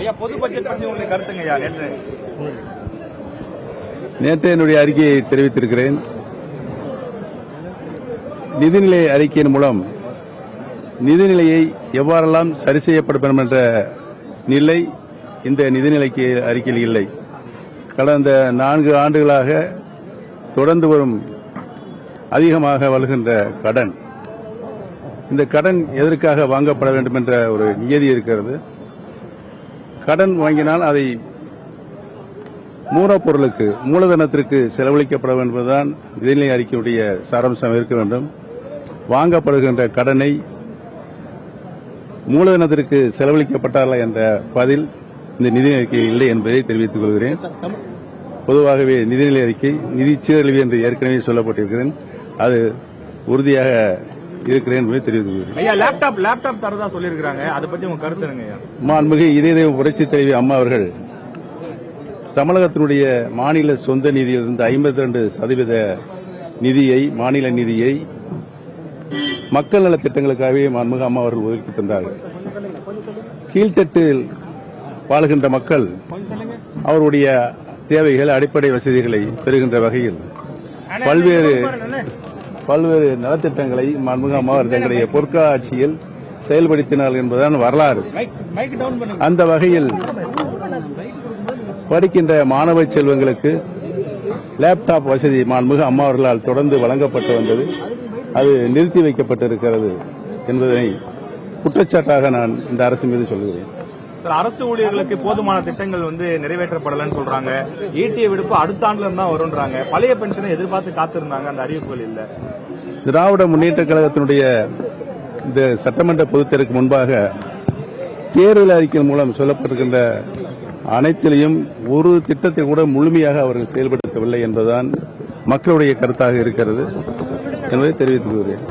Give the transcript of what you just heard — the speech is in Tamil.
ஐயா பொது பட்ஜெட் பற்றி உங்களுக்கு கருத்துங்க ஐயா நேற்று. நேற்று என்னுடைய அறிக்கையை தெரிவித்திருக்கிறேன். நிதிநிலை அறிக்கையின் மூலம் நிதிநிலையை எவ்வாறெல்லாம் சரி செய்யப்படும் என்ற நிலை இந்த நிதிநிலைக்கு அறிக்கையில் இல்லை. கடந்த நான்கு ஆண்டுகளாக தொடர்ந்து வரும் அதிகமாக வருகின்ற கடன். இந்த கடன் எதற்காக வாங்கப்பட வேண்டும் என்ற ஒரு நியதி இருக்கிறது. கடன் வாங்கினால் அதை மூலப்பொருளுக்கு மூலதனத்திற்கு செலவழிக்கப்பட வேண்டும் என்பதுதான் நிதிநிலை அறிக்கையுடைய சாராம்சம் இருக்க வேண்டும். வாங்கப்படுகின்ற கடனை மூலதனத்திற்கு செலவழிக்கப்பட்டார்களா என்ற பதில் இந்த நிதி அறிக்கை இல்லை என்பதை தெரிவித்துக் கொள்கிறேன். பொதுவாகவே நிதிநிலை அறிக்கை நிதி சீரழிவு என்று ஏற்கனவே சொல்லப்பட்டிருக்கிறேன். அது உறுதியாக இருக்கிறேன் என்பதை தெரிவித்துக் கொள்கிறேன் ஐயா லேப்டாப் லேப்டாப் தரதா சொல்லியிருக்காங்க அதை பத்தி உங்க கருத்து என்னங்க ஐயா? மாண்புமிகு இதய புரட்சி தலைவி அம்மா அவர்கள் தமிழகத்தினுடைய மாநில சொந்த நிதியிலிருந்து ஐம்பத்தி ரெண்டு சதவீத நிதியை மாநில நிதியை மக்கள் நலத் திட்டங்களுக்காகவே மாண்புமிகு அம்மா அவர்கள் ஒதுக்கி தந்தார்கள். கீழ்த்தட்டில் வாழுகின்ற மக்கள் அவருடைய தேவைகள் அடிப்படை வசதிகளை பெறுகின்ற வகையில் பல்வேறு பல்வேறு நலத்திட்டங்களை மாண்புமிகு அம்மா தங்களுடைய பொற்காட்சியில் செயல்படுத்தினார்கள் என்பதுதான் வரலாறு. அந்த வகையில் படிக்கின்ற மாணவ செல்வங்களுக்கு லேப்டாப் வசதி மாண்புமிகு அம்மா அவர்களால் தொடர்ந்து வழங்கப்பட்டு வந்தது. அது நிறுத்தி வைக்கப்பட்டிருக்கிறது என்பதனை குற்றச்சாட்டாக நான் இந்த அரசு மீது சொல்கிறேன். சார் அரசு ஊழியர்களுக்கு போதுமான திட்டங்கள் வந்து நிறைவேற்றப்படலன்னு சொல்றாங்க. ஈட்டிய விடுப்பு அடுத்த ஆண்டுல தான் வரும்ன்றாங்க. பழைய பென்ஷனை எதிர்பார்த்து காத்திருந்தாங்க அந்த அறிவிப்புகள் இல்லை. திராவிட முன்னேற்ற கழகத்தினுடைய இந்த சட்டமன்ற பொதுத்தேர்வுக்கு முன்பாக தேர்தல் அறிக்கை மூலம் சொல்லப்பட்டிருக்கின்ற அனைத்திலையும் ஒரு திட்டத்தை கூட முழுமையாக அவர்கள் செயல்படுத்தவில்லை என்பதுதான் மக்களுடைய கருத்தாக இருக்கிறது என்பதை தெரிவித்துக் கொள்கிறேன்.